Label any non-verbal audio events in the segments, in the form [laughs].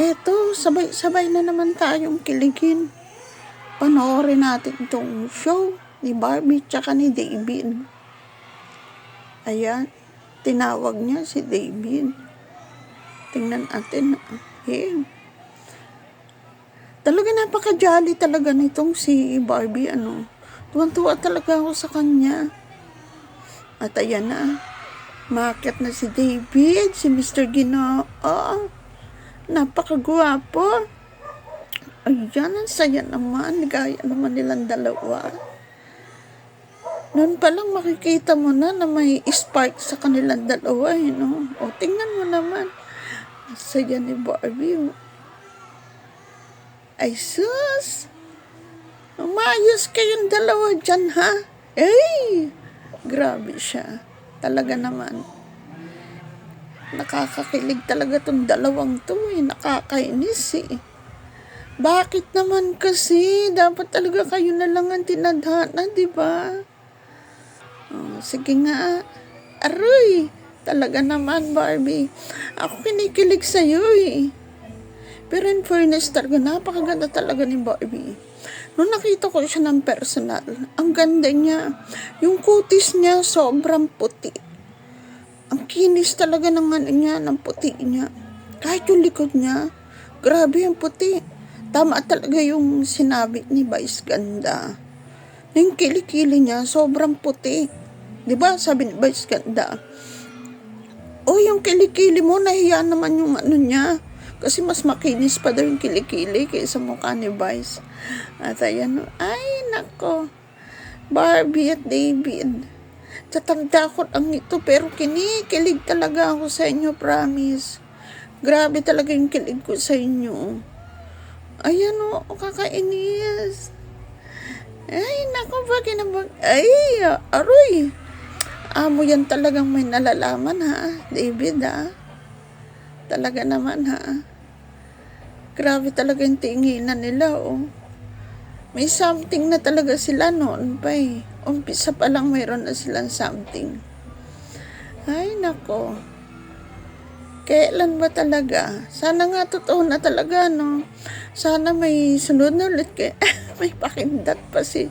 Eto, sabay-sabay na naman tayong kiligin. Panoorin natin itong show ni Barbie tsaka ni David. Ayan, tinawag niya si David. Tingnan natin. Eh, talaga napaka-jolly talaga nitong si Barbie, ano. Tuwan-tuwa talaga ako sa kanya. At ayan na, Makit na si David, si Mr. Ginoo. Napakagwapo. Ayan, ang saya naman. Gaya naman nilang dalawa. Noon pa lang makikita mo na na may spark sa kanilang dalawa, eh, no? O, tingnan mo naman. Ang saya ni Barbie. oh. Ay, sus! Umayos kayong dalawa dyan, ha? Ay! Grabe siya. Talaga naman. Nakakakilig talaga tong dalawang to eh. Nakakainis eh. Bakit naman kasi? Dapat talaga kayo na lang ang tinadhana, di ba? Oh, sige nga. Aroy! Talaga naman, Barbie. Ako kinikilig sa'yo eh. Pero in fairness talaga, napakaganda talaga ni Barbie. Nung nakita ko siya ng personal, ang ganda niya. Yung kutis niya, sobrang puti. Kinis talaga ng ano niya, ng puti niya. Kahit yung likod niya, grabe yung puti. Tama talaga yung sinabi ni Vice Ganda. Yung kilikili niya, sobrang puti. Di ba sabi ni Vice Ganda, Oh, yung kilikili mo, nahiya naman yung ano niya. Kasi mas makinis pa daw yung kilikili kaysa mukha ni Vice. At ayan, ay nako. Barbie at David. Tatanda ko lang ito pero kinikilig talaga ako sa inyo, promise. Grabe talaga yung kilig ko sa inyo. Ayan o, kakainis. Ay, nako, bakit na ba? Ay, aroy. Amo yan talagang may nalalaman ha, David ha. Talaga naman ha. Grabe talaga yung tinginan nila oh. May something na talaga sila noon pa eh. Umpisa pa lang mayroon na silang something. Ay nako. Kailan ba talaga? Sana nga totoo na talaga, no? Sana may sunod na ulit kay... [laughs] may pakindat pa si,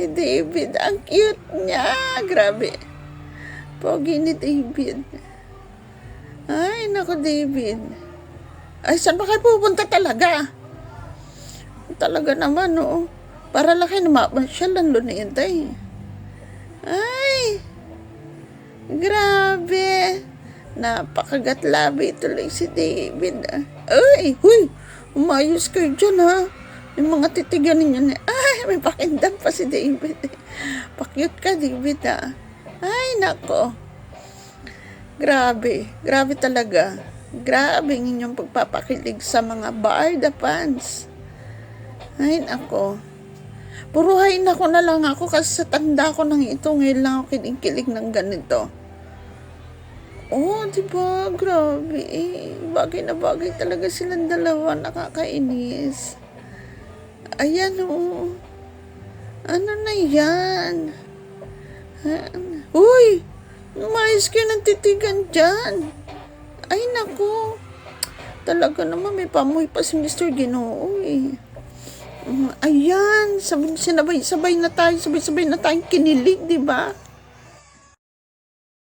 si David. Ang cute niya. Grabe. Pogi ni David. Ay, nako David. Ay, saan ba kayo pupunta talaga? Talaga naman, no? Para lang kayo naman siya lang lunitay. Ay, grabe. Napakagatlabi tuloy si David. ah. Ay, huy, umayos kayo dyan, ha? Yung mga titigan ninyo na, ay, may pakindam pa si David. Pakyut ka, David, ha? Ay, nako. Grabe, grabe talaga. Grabe ang inyong pagpapakilig sa mga Barda fans. Ay, nako. Puruhain ako na lang ako kasi sa tanda ko nang ito, ngayon lang ako kinikilig ng ganito. Oh, di ba? Grabe. eh. Bagay na bagay talaga silang dalawa. Nakakainis. Ayan, oh. Ano na yan? Uy! Umayos kayo ng titigan dyan. Ay, nako. Talaga naman, may pamoy pa si Mr. Ginoo, eh. Ayan, sabay, sinabay, sabay na tayo, sabay-sabay na tayong kinilig, di ba?